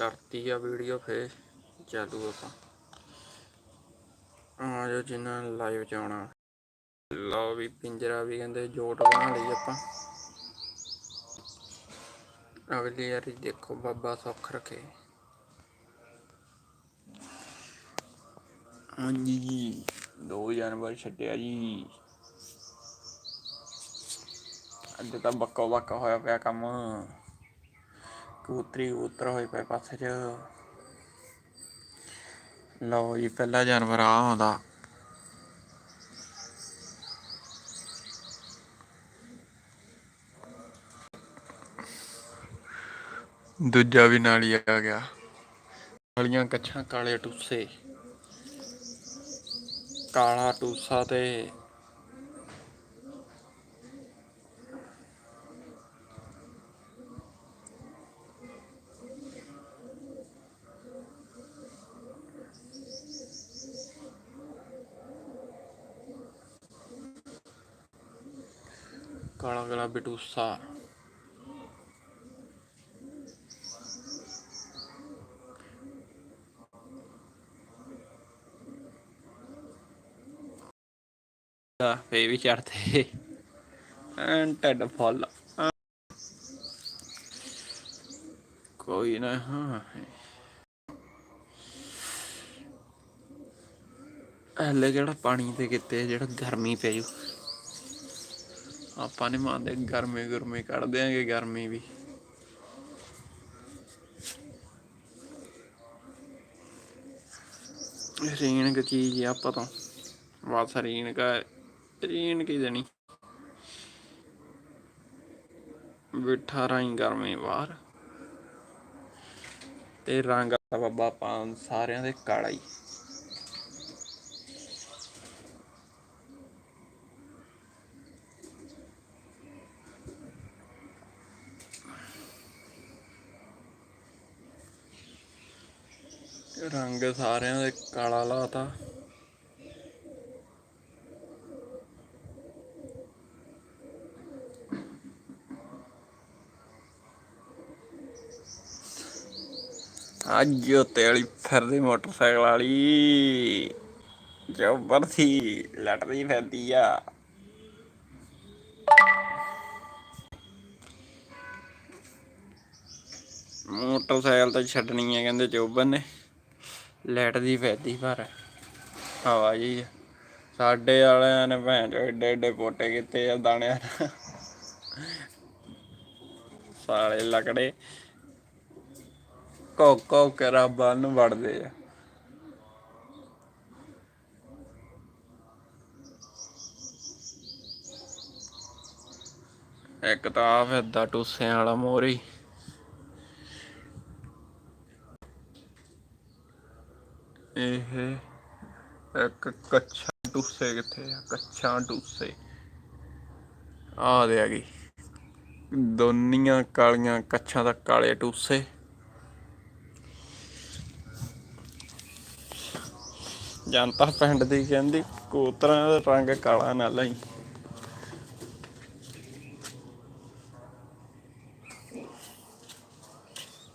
ਕਰਤੀ ਆ ਵੀਡੀਓ ਫੇਰ ਚਾਲੂ ਆਪਾਂ। ਆ ਜੋ ਜਿਨ੍ਹਾਂ ਲਾਈਵ ਚ ਆਉਣਾ। ਲਓ ਵੀ ਪਿੰਜਰਾ ਵੀ ਕਹਿੰਦੇ ਜੋਟ ਬਣਾ ਲਈ ਆਪਾਂ। ਅਗਲੀ ਯਾਰੀ ਦੇਖੋ ਬਾਬਾ ਸੁੱਖ ਰੱਖੇ। ਹਾਂਜੀ ਜੀ, ਦੋ ਜਾਨਵਰ ਛੱਡਿਆ ਜੀ। ਅੱਜ ਤਾਂ ਬੱਕੋ ਬੱਕਾ ਹੋਇਆ ਪਿਆ ਕੰਮ। ਕਬੂਤਰੀ ਕਬੂਤਰ ਹੋਏ ਪਏ ਪਾਸੇ 'ਚ। ਲਓ ਜੀ, ਪਹਿਲਾ ਜਾਨਵਰ ਆ ਆਉਂਦਾ। ਦੂਜਾ ਵੀ ਨਾਲ ਹੀ ਆ ਗਿਆ। ਕਾਲੀਆਂ ਕੱਛਾਂ ਕਾਲੇ ਟੂਸੇ। ਕਾਲਾ ਟੂਸਾ ਤੇ ਕਾਲਾ ਕਾਲਾ ਬਟੂਸਾ। ਆ ਫੇ ਵੀ ਚੜਦੇ ਐਨ ਟੱਡ ਫੁੱਲ। ਕੋਈ ਨਾ, ਹਾਂ। ਹਲੇ ਕਿਹੜਾ ਪਾਣੀ ਤੇ ਕਿਤੇ ਜਿਹੜਾ ਗਰਮੀ ਪੈ ਜੂ। ਆਪਾਂ ਨੇ ਮੰਨਦੇ, ਗਰਮੀ ਗੁਰਮੀ ਕੱਢ ਦਿਆਂਗੇ, ਗਰਮੀ ਵੀ। ਰੀਣ ਕੀ ਚੀਜ਼ ਆ ਆਪਾਂ ਤੋਂ? ਬਸ ਰੀਣ ਕਾ ਰੀਣ ਕੀ ਦੇਣੀ। ਬਿਠਾ ਰਾਈ ਗਰਮੀ ਬਾਹਰ। ਤੇ ਰੰਗ ਆ ਬਾਬਾ ਪਾਂ ਸਾਰਿਆਂ ਦੇ ਕਾਲਾ ਹੀ। ਰੰਗ ਸਾਰਿਆਂ ਦੇ ਕਾਲਾ ਲਾਤਾ। ਅੱਜ ਉੱਤੇ ਵਾਲੀ ਫਿਰਦੀ ਮੋਟਰਸਾਈਕਲ ਵਾਲੀ। ਜਬਰ ਸੀ ਲੜਦੀ ਫਿਰਦੀ ਆ। ਮੋਟਰਸਾਈਕਲ ਤਾਂ ਛੱਡਣੀ ਆ ਕਹਿੰਦੇ ਚੋਬਨ ਨੇ। ਲੈਟ ਦੀ ਫੈਦੀ ਪਰ ਹਵਾ ਜੀ। ਸਾਡੇ ਵਾਲਿਆਂ ਨੇ ਭੈਣ ਚੋ ਏਡੇ ਏਡੇ ਪੋਟੇ ਕੀਤੇ ਆ ਦਾਣਿਆਂ ਨਾਲ। ਸਾਲੇ ਲਕੜੇ ਕੋ ਕੋ ਕੇ ਰੱਬਾਂ ਨੂੰ ਵੜਦੇ ਆ। ਇੱਕ ਤਾਂ ਆ ਫਿਰਦਾ ਟੂਸਿਆਂ ਵਾਲਾ ਮੋਰੀ। ਇਹ ਇੱਕ ਕੱਛਾ ਟੂਸੇ ਕਿੱਥੇ ਆ? ਕੱਛਾ ਟੂਸੇ ਆ ਦੇ ਆ ਗਈ। ਦੋਨੀਆਂ ਕਾਲੀਆਂ ਕੱਛਾਂ ਦਾ ਕਾਲੇ ਟੂਸੇ ਜਨਤਾ ਪਿੰਡ ਦੀ ਕਹਿੰਦੀ ਕੋਤਰਾਂ ਦਾ ਰੰਗ ਕਾਲਾ ਨਾ ਲਈ।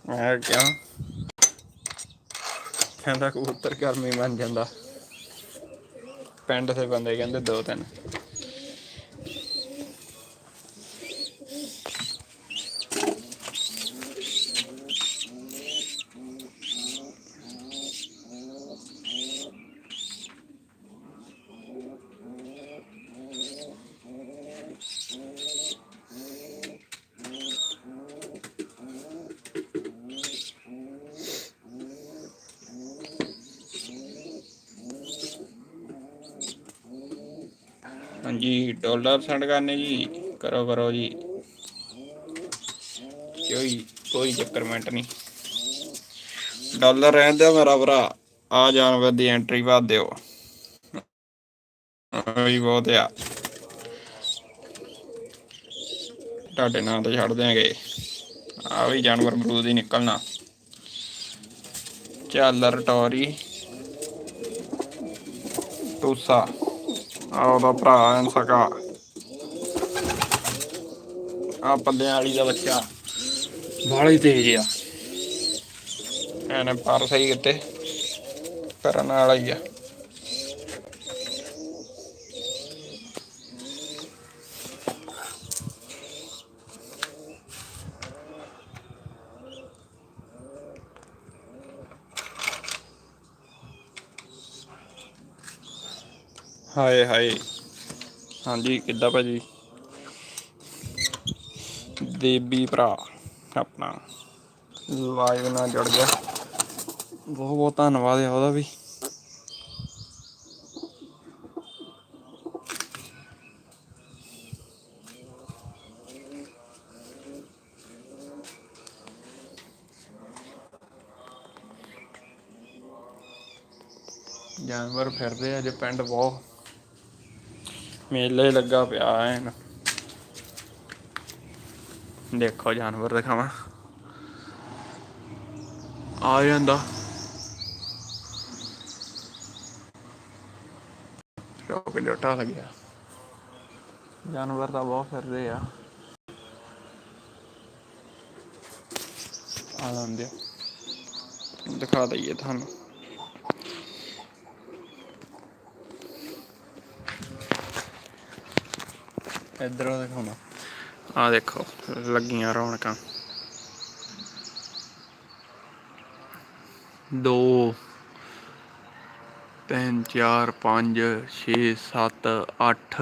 ਮੈਂ ਕਿਹਾ ਕਹਿੰਦਾ ਕਬੂਤਰ ਗਰਮੀ ਬਣ ਜਾਂਦਾ। ਪਿੰਡ ਦੇ ਬੰਦੇ ਕਹਿੰਦੇ ਦੋ ਤਿੰਨ। ਹਾਂਜੀ, ਡਾਲਰ ਸੈਂਡ ਕਰਨੇ ਜੀ। ਕਰੋ ਕਰੋ ਜੀ। ਕੋਈ ਕੋਈ ਚੱਕਰ ਮਿੰਟ ਨਹੀਂ। ਡਾਲਰ ਰਹਿਣ ਮੇਰਾ ਭਰਾ। ਆ ਜਾਨਵਰ ਦੀ ਐਂਟਰੀ ਭਰ ਦਿਓ। ਆਈ ਬਹੁਤ ਆ। ਤੁਹਾਡੇ ਨਾਂ ਤੇ ਛੱਡ ਦਿਆਂਗੇ। ਆ ਵੀ ਜਾਨਵਰ ਬਰੂਦ ਹੀ ਨਿਕਲਣਾ। ਚਾਲਰ ਟੋਰੀ ਟੂਸਾ। ਆ ਉਹਦਾ ਭਰਾ ਐਨ ਸਕਾ ਆ ਪੱਲਿਆਂ ਵਾਲੀ ਦਾ ਬੱਚਾ। ਬਾਹਲਾ ਹੀ ਤੇਜ਼ ਆ। ਇਹਨੇ ਪਰ ਸਹੀ ਕਿਤੇ। ਕਰਨ ਵਾਲਾ ਹੀ ਆ। ਹਾਏ ਹਾਏ। ਹਾਂਜੀ ਕਿੱਦਾਂ ਭਾਜੀ? ਦੇਬੀ ਭਰਾ ਆਪਣਾ। ਲਾਈਵ ਨਾਲ ਜੁੜ ਗਿਆ ਬਹੁਤ ਬਹੁਤ ਧੰਨਵਾਦ ਹੈ ਉਹਦਾ ਵੀ। ਜਾਨਵਰ ਫਿਰਦੇ ਆ ਜੇ ਪਿੰਡ ਬਹੁਤ ਮੇਲੇ ਲੱਗਾ ਪਿਆ ਐਨ। ਦੇਖੋ ਜਾਨਵਰ ਦਿਖਾਵਾਂ। ਆ ਜਾਂਦਾ। ਚੌਕ ਡਟਾ ਲੱਗਿਆ। ਜਾਨਵਰ ਤਾਂ ਬਹੁਤ ਫਿਰਦੇ ਆ। ਆ ਲੰਦੇ ਦਿਖਾ ਦਈਏ ਤੁਹਾਨੂੰ। ਇਧਰੋਂ ਦਿਖਾਉਣਾ। ਆ ਦੇਖੋ ਲੱਗੀਆਂ ਰੌਣਕਾਂ। ਦੋ ਤਿੰਨ ਚਾਰ ਪੰਜ ਛੇ ਸੱਤ ਅੱਠ।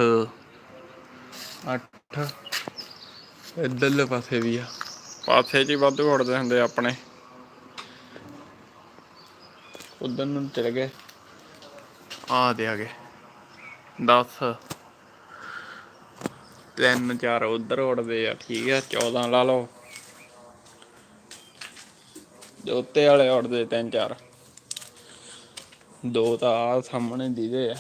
ਅੱਠ। ਇੱਧਰਲੇ ਪਾਸੇ ਵੀ ਆ। ਪਾਸੇ 'ਚ ਹੀ ਵਾਧੂ ਉੜਦੇ ਹੁੰਦੇ ਆਪਣੇ। ਉਧਰ ਨੂੰ ਚਲੇ ਗਏ। ਆ ਦੇ ਆ ਗਏ 10 ਤਿੰਨ ਚਾਰ ਉਧਰ ਉੜਦੇ ਆ, ਠੀਕ ਆ 14 ਲਾ ਲਓ। ਦੇ ਉੱਤੇ ਵਾਲੇ ਉੜਦੇ ਤਿੰਨ ਚਾਰ ਦੋ ਤਾਂ ਆ ਸਾਹਮਣੇ ਦੀਦੇ ਆ।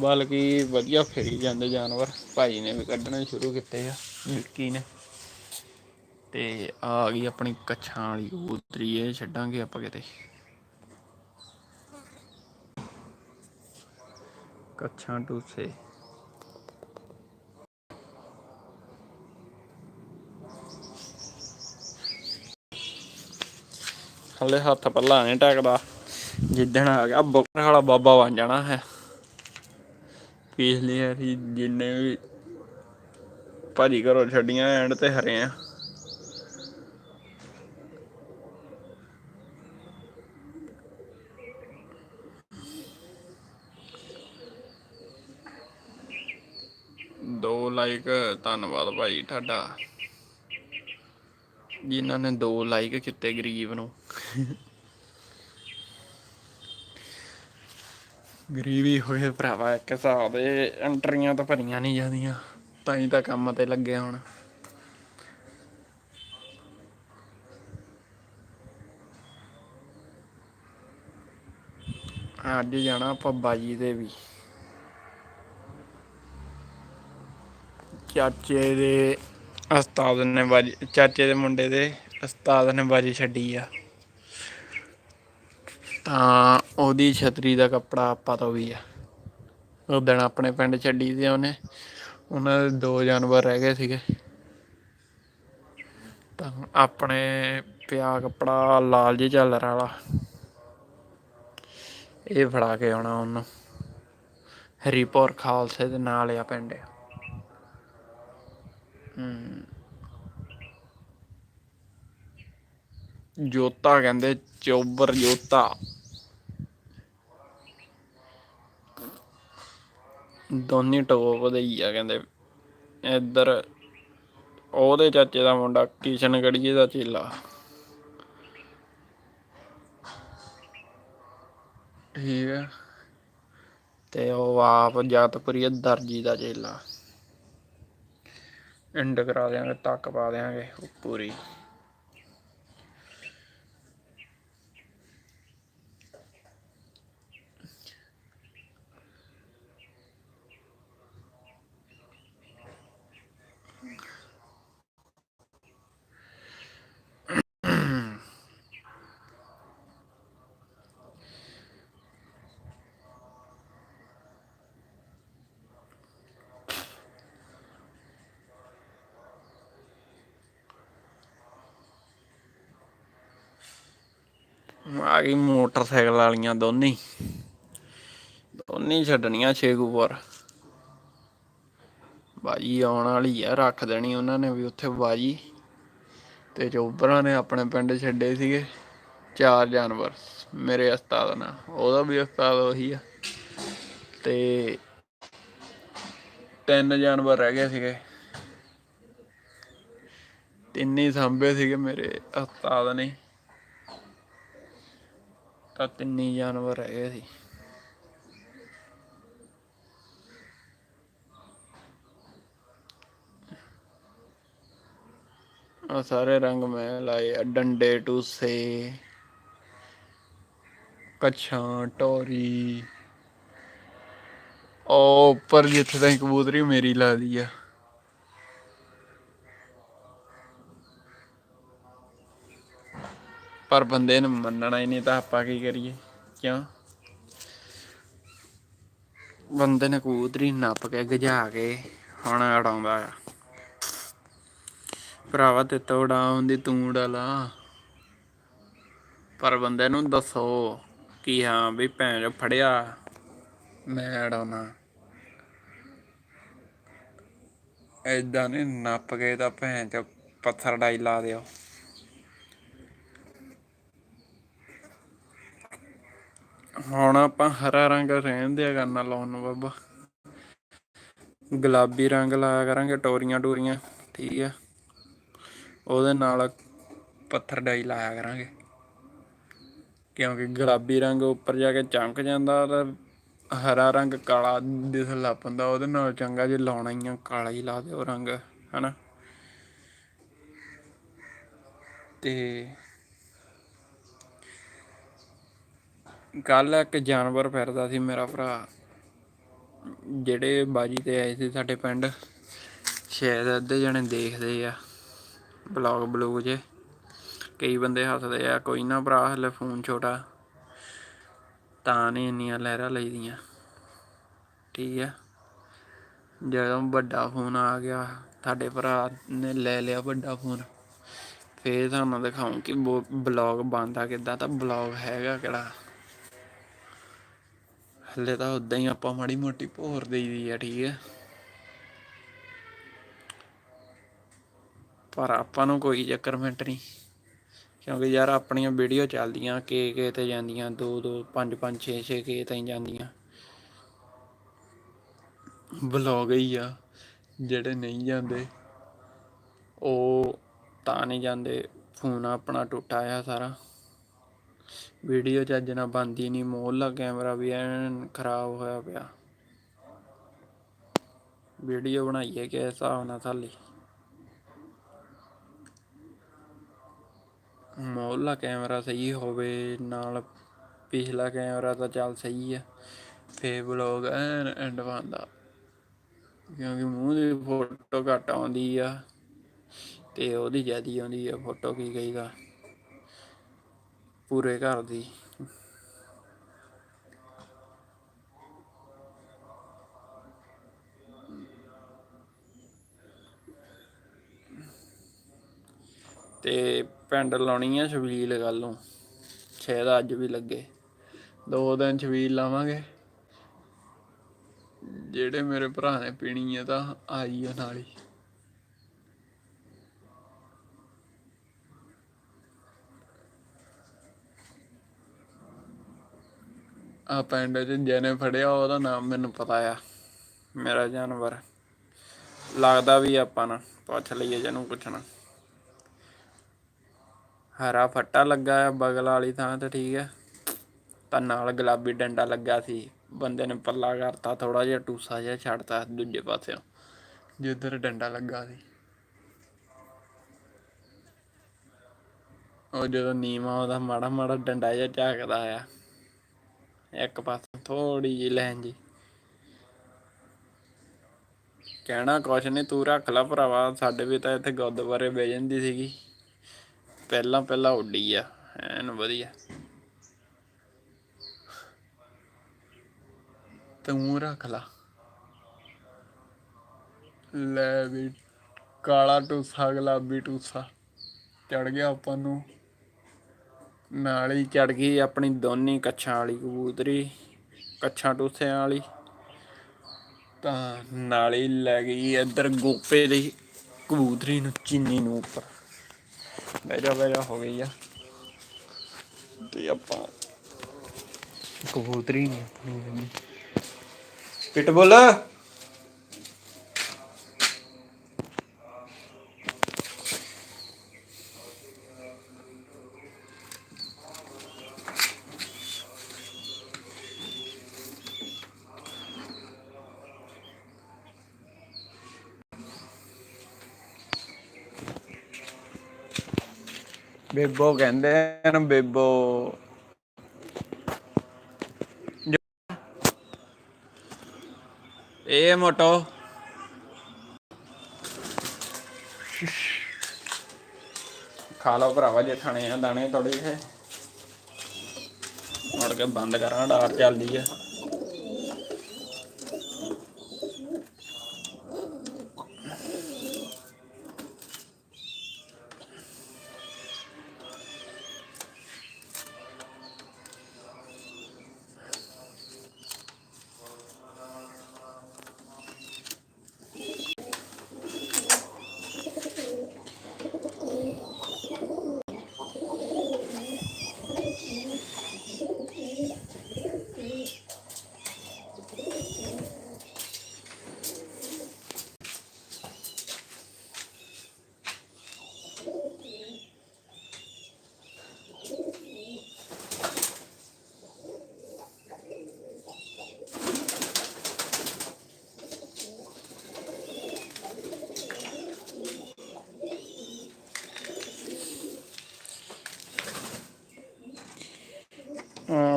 ਬਲਕਿ ਵਧੀਆ ਫੇਰੀ ਜਾਂਦੇ ਜਾਨਵਰ। ਭਾਈ ਨੇ ਵੀ ਕੱਢਣੇ ਸ਼ੁਰੂ ਕੀਤੇ ਆ ਮਿਲਕੀ ਨੇ। ਤੇ ਆ ਗਈ ਆਪਣੀ ਕੱਛਾਂ ਵਾਲੀ ਕਬੂਤਰੀ, ਇਹ ਛੱਡਾਂਗੇ ਆਪਾਂ ਕਿਤੇ। ਕੱਛਾਂ ਟੂਸੇ ਹਲੇ ਹੱਥ ਪੱਲਾ ਨਹੀਂ ਟਕਦਾ। ਜਿੱਦਣ ਆ ਗਿਆ ਬੁੱਕਰ ਵਾਲਾ ਬਾਬਾ ਬਣ ਜਾਣਾ ਹੈ। ਪਿਛਲੀ ਵਾਰੀ ਜਿੰਨੇ ਵੀ ਭਾਜੀ ਘਰੋਂ ਛੱਡੀਆਂ ਐਂਡ ਤੇ ਹਰੇ ਆ। ਦੋ ਲਾਈਕ ਧੰਨਵਾਦ ਭਾਈ ਤੁਹਾਡਾ। ਜਿਨ੍ਹਾਂ ਨੇ ਦੋ ਲਾਈਕ ਕੀਤੇ ਗਰੀਬ ਨੂੰ। ਗਰੀਬੀ ਹੋਏ ਭਰਾਵਾ ਇੱਕ ਹਿਸਾਬ ਦੇ ਐਂਟਰੀਆਂ ਤਾਂ ਭਰੀਆਂ ਨਹੀਂ ਜਾਂਦੀਆਂ। ਤਾਂ ਹੀ ਤਾਂ ਕੰਮ ਤੇ ਲੱਗੇ ਹੁਣ। ਅੱਜ ਜਾਣਾ ਆਪਾਂ ਬਾਜੀ ਦੇ ਵੀ। ਚਾਚੇ ਦੇ ਉਸਤਾਦ ਨੇ ਬਾਜੀ ਚਾਚੇ ਦੇ ਮੁੰਡੇ ਦੇ ਉਸਤਾਦ ਨੇ ਬਾਜੀ ਛੱਡੀ ਆ। ਤਾਂ ਉਹਦੀ ਛਤਰੀ ਦਾ ਕੱਪੜਾ ਆਪਾਂ ਤੋਂ ਵੀ ਆ। ਉਹ ਦਿਨ ਆਪਣੇ ਪਿੰਡ ਛੱਡੀ ਸੀ ਉਹਨੇ। ਉਹਨਾਂ ਦੇ ਦੋ ਜਾਨਵਰ ਰਹਿ ਗਏ ਸੀਗੇ। ਤਾਂ ਆਪਣੇ ਪਿਆ ਕੱਪੜਾ ਲਾਲ ਜੀ ਝੱਲਰ ਵਾਲਾ। ਇਹ ਫੜਾ ਕੇ ਆਉਣਾ ਉਹਨੂੰ। ਹਰੀਪੁਰ ਖਾਲਸੇ ਦੇ ਨਾਲ ਆ ਪਿੰਡ ਹਮ ਜੋਤਾ ਕਹਿੰਦੇ, ਚੋਬਰ ਜੋਤਾ। ਦੋਨੀ ਟੋਪ ਦੇ ਹੀ ਆ ਕਹਿੰਦੇ। ਇੱਧਰ ਉਹਦੇ ਚਾਚੇ ਦਾ ਮੁੰਡਾ ਕਿਸ਼ਨ ਗੜੀਏ ਦਾ ਚੇਲਾ। ਠੀਕ ਹੈ ਤੇ ਉਹ ਆਪ ਜਗਤਪੁਰੀ ਦਰਜੀ ਦਾ ਚੇਲਾ। ਐਂਡ ਕਰਾ ਦਿਆਂਗੇ ਤੱਕ ਪਾ ਦਿਆਂਗੇ ਪੂਰੀ। ਆ ਗਈ ਮੋਟਰਸਾਈਕਲ ਵਾਲੀਆਂ ਦੋਨੇ। ਹੀ। ਦੋਨੇ ਛੱਡਣੀਆਂ ਛੇਗੂਪੁਰ ਬਾਜੀ ਆਉਣ ਵਾਲੀ ਆ, ਰੱਖ ਦੇਣੀ ਉਹਨਾਂ ਨੇ ਵੀ ਉੱਥੇ ਬਾਜੀ। ਤੇ ਚੋਬਰਾਂ ਨੇ ਆਪਣੇ ਪਿੰਡ ਛੱਡੇ ਸੀਗੇ, ਚਾਰ ਜਾਨਵਰ, ਮੇਰੇ ਉਸਤਾਦ ਨਾਲ। ਉਹਦਾ ਵੀ ਉਸਤਾਦ ਉਹੀ ਆ। ਤੇ ਤਿੰਨ ਜਾਨਵਰ ਰਹਿ ਗਏ ਸੀਗੇ। ਤਿੰਨੇ ਹੀ ਸਾਂਭੇ ਸੀਗੇ ਮੇਰੇ ਉਸਤਾਦ ਨੇ। ਤਾਂ ਤਿੰਨੇ ਜਾਨਵਰ ਹੈਗੇ ਸੀ। ਆ ਸਾਰੇ ਰੰਗ ਮੈਂ ਲਾਏ ਆ। ਡੰਡੇ, ਟੂਸੇ, ਕੱਛਾਂ, ਟੋਰੀ। ਉਹ ਉੱਪਰ ਜਿੱਥੇ ਤਾਈਂ ਕਬੂਤਰੀ ਮੇਰੀ ਲਾ ਲੱਗਦੀ ਆ। ਪਰ ਬੰਦੇ ਨੇ ਮੰਨਣਾ ਹੀ ਨਹੀਂ ਤਾਂ ਆਪਾਂ ਕੀ ਕਰੀਏ? ਕਿਉਂ? ਬੰਦੇ ਨੇ ਕਬੂਤਰੀ ਨੱਪ ਕੇ ਗਜਾ ਕੇ ਹੁਣ ਉਡਾਉਂਦਾ ਆ। ਭਰਾਵਾ ਤੇ ਤੋਂ ਉਡਾਉਂਦੀ ਤੂੰ ਉਡਾ ਪਰ ਬੰਦੇ ਨੂੰ ਦੱਸੋ ਕਿ ਹਾਂ ਵੀ ਭੈਣ ਚੋ ਫੜਿਆ, ਮੈਂ ਉਡਾਉਣਾ ਏਦਾਂ ਨੇ ਨੱਪ ਕੇ ਤਾਂ ਭੈਣ ਚ ਪੱਥਰ ਡਾਈ ਲਾ ਦਿਓ। ਹੁਣ ਆਪਾਂ ਹਰਾ ਰੰਗ ਰਹਿਣ ਦਿਆ ਕਰਨਾ ਲਾਉਣ ਨੂੰ ਬਾਬਾ। ਗੁਲਾਬੀ ਰੰਗ ਲਾਇਆ ਕਰਾਂਗੇ, ਟੋਰੀਆਂ ਟੂਰੀਆਂ, ਠੀਕ ਆ। ਉਹਦੇ ਨਾਲ ਪੱਥਰ ਡਾਈ ਲਾਇਆ ਕਰਾਂਗੇ। ਕਿਉਂਕਿ ਗੁਲਾਬੀ ਰੰਗ ਉੱਪਰ ਜਾ ਕੇ ਚਮਕ ਜਾਂਦਾ ਤਾਂ ਹਰਾ ਰੰਗ ਕਾਲਾ ਦਿਸਣ ਲੱਗ ਪੈਂਦਾ ਉਹਦੇ ਨਾਲ ਚੰਗਾ ਜੇ ਲਾਉਣਾ ਹੀ ਆ, ਕਾਲਾ ਹੀ ਲਾ ਦਿਓ ਰੰਗ, ਹਨਾ। ਤੇ ਕੱਲ ਇੱਕ ਜਾਨਵਰ ਫਿਰਦਾ ਸੀ ਮੇਰਾ ਭਰਾ। ਜਿਹੜੇ ਬਾਜੀ ਤੇ ਆਏ ਸੀ ਸਾਡੇ ਪਿੰਡ, ਸ਼ਾਇਦ ਅੱਧੇ ਜਣੇ ਦੇਖਦੇ ਆ ਬਲੌਗ ਬਲੂਗ ਜੇ। ਕਈ ਬੰਦੇ ਹੱਸਦੇ ਆ, ਕੋਈ ਨਾ ਭਰਾ ਹਲੇ ਫੋਨ ਛੋਟਾ, ਤਾਂ ਨਹੀਂ ਇੰਨੀਆਂ ਲਹਿਰਾਂ ਲਈਦੀਆਂ। ਠੀਕ ਆ? ਜਦੋਂ ਵੱਡਾ ਫੋਨ ਆ ਗਿਆ ਤੁਹਾਡੇ ਭਰਾ ਨੇ ਲੈ ਲਿਆ ਵੱਡਾ ਫੋਨ। ਫੇਰ ਤੁਹਾਨੂੰ ਦਿਖਾਉਂ ਕਿ ਬਲੌਗ ਬਣਦਾ ਕਿੱਦਾਂ, ਤਾਂ ਬਲੌਗ ਹੈਗਾ ਕਿਹੜਾ? ਹਲੇ ਤਾਂ ਉਦਾਂ ਹੀ ਆਪਾਂ ਮਾੜੀ ਮੋਟੀ ਭੋਰ ਦੇਈਦੀ ਆ, ਠੀਕ ਹੈ ਪਰ ਆਪਾਂ ਨੂੰ ਕੋਈ ਚੱਕਰ ਮਿੰਟ ਨਹੀਂ, ਕਿਉਂਕਿ ਯਾਰ ਆਪਣੀਆਂ ਵੀਡੀਓ ਚੱਲਦੀਆਂ, ਕੇ ਕੇ ਤੇ ਜਾਂਦੀਆਂ 2 2 5 5 6 6 ਕੇ ਤਾਈਂ ਜਾਂਦੀਆਂ। ਬਲੌਗ ਹੀ ਆ, ਜਿਹੜੇ ਨਹੀਂ ਜਾਂਦੇ, ਉਹ ਤਾਂ ਨਹੀਂ ਜਾਂਦੇ, ਫੋਨ ਆਪਣਾ ਟੁੱਟਾ ਆ ਸਾਰਾ। ਵੀਡੀਓ ਚੱਜ ਨਾਲ ਬੰਦੀ ਨਹੀਂ ਮੋਹਲਾ ਕੈਮਰਾ ਵੀ ਐਨ ਖਰਾਬ ਹੋਇਆ ਪਿਆ। ਵੀਡੀਓ ਬਣਾਈਏ ਕਿ ਹਿਸਾਬ ਨਾਲ ਥਾਲੀ। ਮੋਹਲਾ ਕੈਮਰਾ ਸਹੀ ਹੋਵੇ, ਨਾਲ ਪਿਛਲਾ ਕੈਮਰਾ ਤਾਂ ਚੱਲ ਸਹੀ ਆ। ਫੇ ਬਲੌਗ ਐਨ ਐਂਡ ਬੰਦਾ ਕਿਉਂਕਿ ਮੂੰਹ ਦੀ ਫੋਟੋ ਘੱਟ ਆਉਂਦੀ ਆ, ਤੇ ਉਹਦੀ ਜਿਆਦੀ ਆਉਂਦੀ ਆ ਫੋਟੋ, ਕੀ ਕਹੀਦਾ। ਪੂਰੇ ਘਰ ਦੀ। ਤੇ ਪਿੰਡ ਲਾਉਣੀ ਆ ਛਬੀਲ ਕੱਲ ਨੂੰ। ਸ਼ਾਇਦ ਅੱਜ ਵੀ ਲੱਗੇ। ਦੋ ਦਿਨ ਛਬੀਲ ਲਾਵਾਂਗੇ। ਜਿਹੜੇ ਮੇਰੇ ਭਰਾ ਨੇ ਪੀਣੀ ਆ ਤਾਂ ਆਈ ਆ ਨਾਲ ਹੀ। ਆ ਪਿੰਡ ਚ ਜਿਹਨੇ ਫੜਿਆ, ਉਹਦਾ ਨਾਮ ਮੈਨੂੰ ਪਤਾ ਆ। ਮੇਰਾ ਜਾਨਵਰ। ਲੱਗਦਾ ਵੀ ਆਪਾਂ ਨਾ ਪੁੱਛ ਲਈਏ ਜਿਹਨੂੰ ਪੁੱਛਣਾ। ਹਰਾ ਫੱਟਾ ਲੱਗਾ ਆ ਬਗਲ ਵਾਲੀ ਥਾਂ ਤੇ, ਠੀਕ ਹੈ ਤਾਂ ਨਾਲ ਗੁਲਾਬੀ ਡੰਡਾ ਲੱਗਾ ਸੀ। ਬੰਦੇ ਨੇ ਪੱਲਾ ਕਰਤਾ ਥੋੜਾ ਜਿਹਾ ਟੂਸਾ ਜਿਹਾ ਛੱਡਤਾ ਦੂਜੇ ਪਾਸਿਓਂ, ਜਿੱਧਰ ਡੰਡਾ ਲੱਗਾ ਸੀ। ਉਹ ਜਦੋਂ ਨੀਵਾ, ਉਹਦਾ ਮਾੜਾ ਮਾੜਾ ਡੰਡਾ ਜਿਹਾ ਝਾਕਦਾ ਆ। ਇੱਕ ਪਾਸੇ ਥੋੜੀ ਜਿਹੀ ਲੈਣ ਜੀ ਕਹਿਣਾ ਕੁਛ ਨਹੀਂ ਤੂੰ ਰੱਖ ਲੈ ਭਰਾਵਾ, ਸਾਡੇ ਵੀ ਤਾਂ ਇੱਥੇ ਗੁਰਦੁਆਰੇ ਬਹਿ ਜਾਂਦੀ ਸੀਗੀ। ਪਹਿਲਾਂ ਪਹਿਲਾਂ ਉੱਡੀ ਆ, ਐਨ ਵਧੀਆ। ਤੂੰ ਰੱਖ ਲਾ। ਲੈ ਵੀ, ਕਾਲਾ ਟੂਸਾ, ਗੁਲਾਬੀ ਟੂਸਾ। ਚੜ ਗਿਆ ਆਪਾਂ ਨੂੰ। ਨਾਲ ਹੀ ਚੜ ਗਈ ਆਪਣੀ ਦੋਨੀ ਕੱਛਾਂ ਵਾਲੀ ਕਬੂਤਰੀ, ਕੱਛਾਂ ਟੋਸਿਆਂ ਵਾਲੀ। ਤਾਂ ਨਾਲ ਹੀ ਲੈ ਗਈ ਇੱਧਰ ਗੋਪੇ ਦੀ ਕਬੂਤਰੀ ਨੂੰ ਚੀਨੀ ਨੂੰ ਉੱਪਰ। ਬਹਿ ਜਾ ਹੋ ਗਈ ਆ। ਤੇ ਆਪਾਂ ਕਬੂਤਰੀ ਨਹੀਂ ਆਪਣੀ ਬੇਬੋ ਕਹਿੰਦੇ ਨੇ ਬੇਬੋ। ਇਹ ਮੋਟੋ। ਖਾ ਲਓ ਭਰਾਵਾ, ਜੇ ਖਾਣੇ ਆ ਦਾਣੇ ਥੋੜੇ ਜਿਹੇ ਮੁੜ ਕੇ ਬੰਦ ਕਰਾਂ ਡਾਰ ਚੱਲਦੀ ਆ।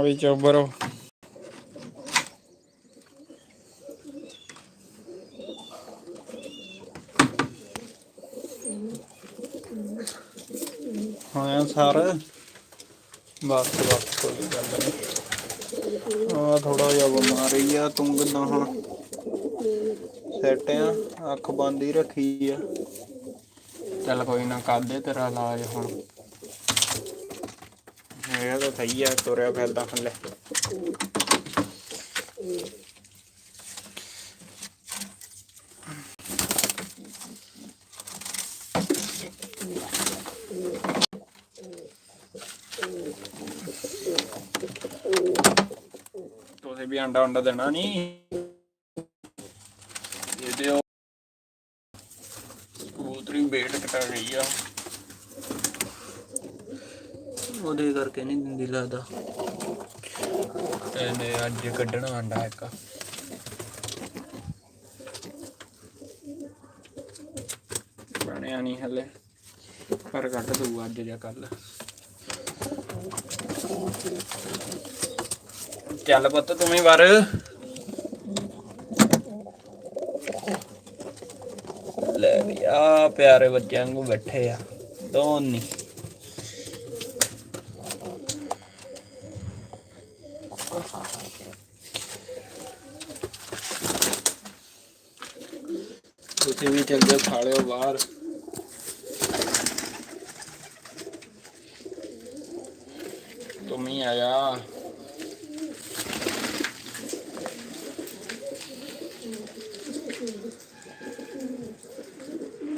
ਹਾਂ ਵੀ ਚੋਬਰੋ ਹਾਂ ਸਰ। ਬਸ ਬਸ, ਕੋਈ ਗੱਲ ਨਹੀਂ ਆ ਥੋੜਾ ਜਿਹਾ ਬਿਮਾਰੀ ਆ, ਤੂੰ ਕਿਦਾਂ ਹੁਣ? ਸੈਟ ਆ, ਅੱਖ ਬੰਦ ਹੀ ਰੱਖੀ ਆ। ਚੱਲ ਕੋਈ ਨਾ, ਕਰ ਦੇ ਤੇਰਾ ਇਲਾਜ ਹੁਣ। ਇਹ ਤਾਂ ਸਹੀ ਆ, ਤੁਰਿਆ ਫਿਰਦਾ ਹਲੇ ਤੁਸੀਂ ਵੀ ਅੰਡਾ ਅੰਡਾ ਦੇਣਾ ਨਹੀਂ ਇਹਦੇ ਉਹ ਕਬੂਤਰੀ ਵੇਟ ਕਟਾ ਗਈ ਆ। ਉਹਦੇ ਕਰਕੇ ਨਹੀਂ ਦਿੰਦੀ ਲੱਗਦਾ। ਇਹਨੇ ਅੱਜ ਕੱਢਣਾ ਆਂਡਾ ਇੱਕ। ਬਣਿਆ ਨਹੀਂ ਹਲੇ, ਪਰ ਕੱਢ ਦਊ ਅੱਜ ਜਾਂ ਕੱਲ ਚੱਲ ਪੁੱਤ ਤੂੰ ਵੀ ਵਰ। ਲੈ ਵੀ ਆ ਪਿਆਰੇ ਬੱਚਿਆਂ ਨੂੰ ਬੈਠੇ ਆ ਦੋਨੀ ਤੁਸੀਂ ਵੀ ਚੱਲ ਜਾਓ ਬਾਹਰ। ਤੂੰ ਹੀ ਆਇਆ।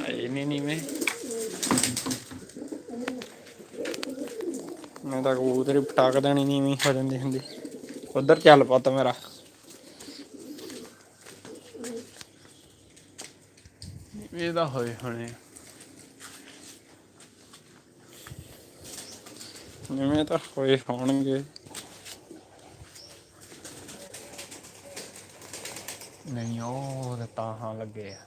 ਆਏ ਨਹੀਂ ਨਹੀਂ ਮੈਂ ਮੈਂ ਤਾਂ ਕਬੂਤਰ ਪਟਾਕ ਦੇਣੀ ਨਹੀਂ ਹੋ ਜਾਂਦੀ ਹੁੰਦੀ। ਉਧਰ ਚੱਲ ਪੁੱਤ ਮੇਰਾ। ਇਹਦਾ ਹੋਏ ਹੁਣੇ। ਜਿਵੇਂ ਤਾਂ ਹੋਏ ਹੋਣਗੇ। ਨਹੀਂ ਉਹ ਤੇ ਹਾਂ ਲੱਗੇ ਆ।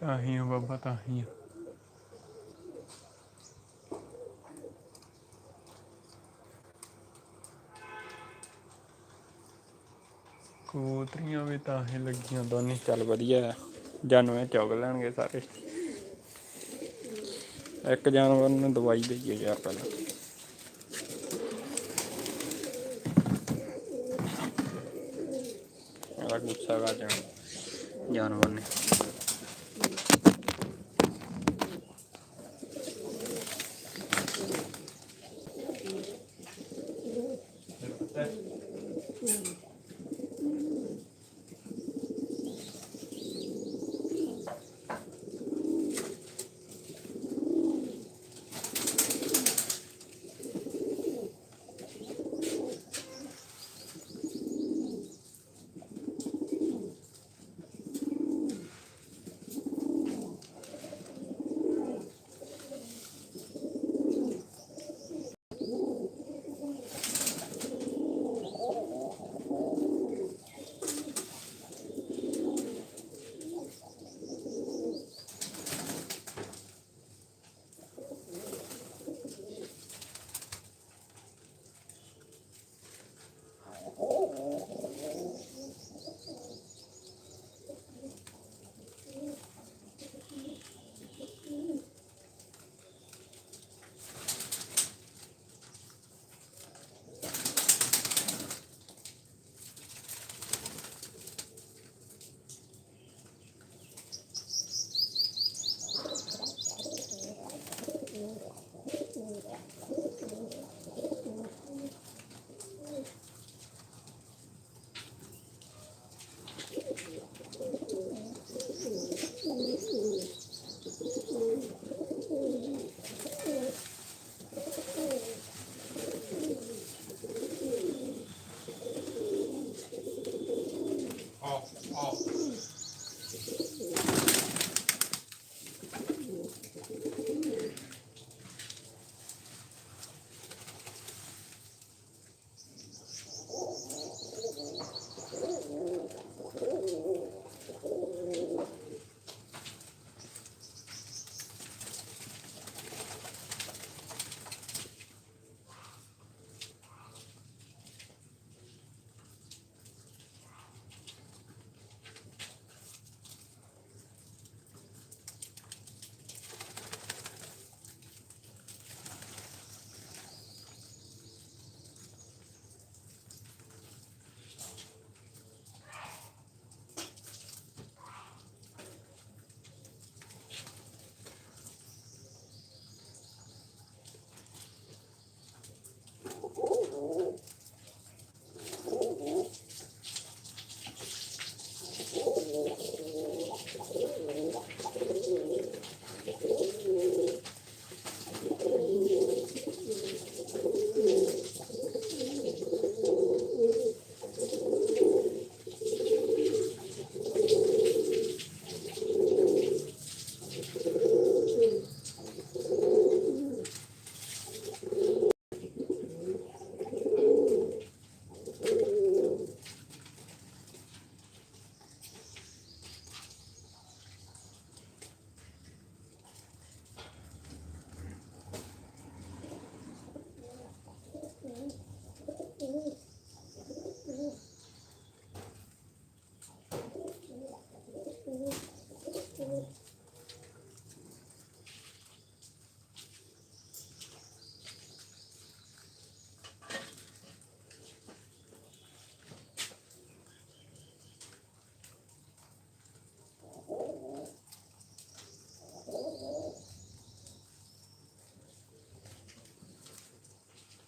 ਤਾਂ ਹੀ ਬਾਬਾ ਤਾਂ ਹੀ ਕਬੂਤਰੀਆਂ ਵੀ ਤਾਂ ਹੀ ਲੱਗੀਆਂ ਦੋਨੇ। ਚੱਲ ਵਧੀਆ ਜਾਨਵਰ ਚੁਗ ਲੈਣਗੇ ਸਾਰੇ। ਇੱਕ ਜਾਨਵਰ ਨੂੰ ਦਵਾਈ ਦੇਈਏ ਯਾਰ ਪਹਿਲਾਂ। ਇਹਦਾ ਗੁੱਸਾ ਕਰ ਜਾਣਾ ਜਾਨਵਰ ਨੇ।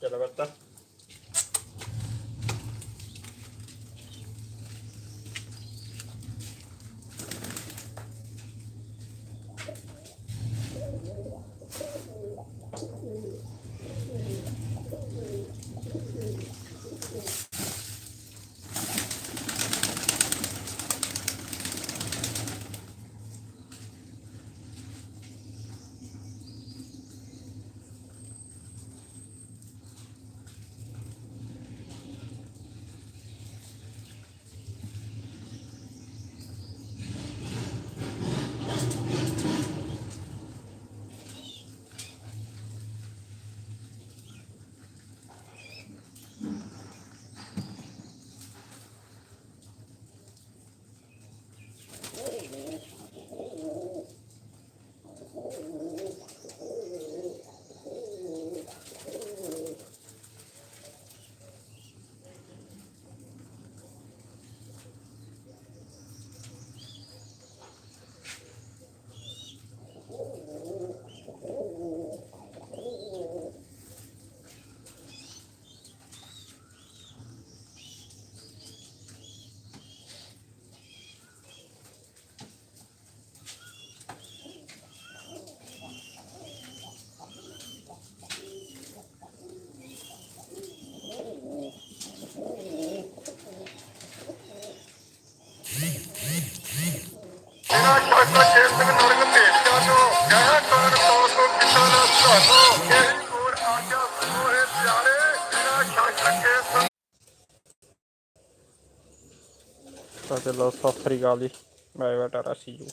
que la verdad. ਸਤਿ ਸ੍ਰੀ ਅਕਾਲ ਜੀ। Bye bye tata see you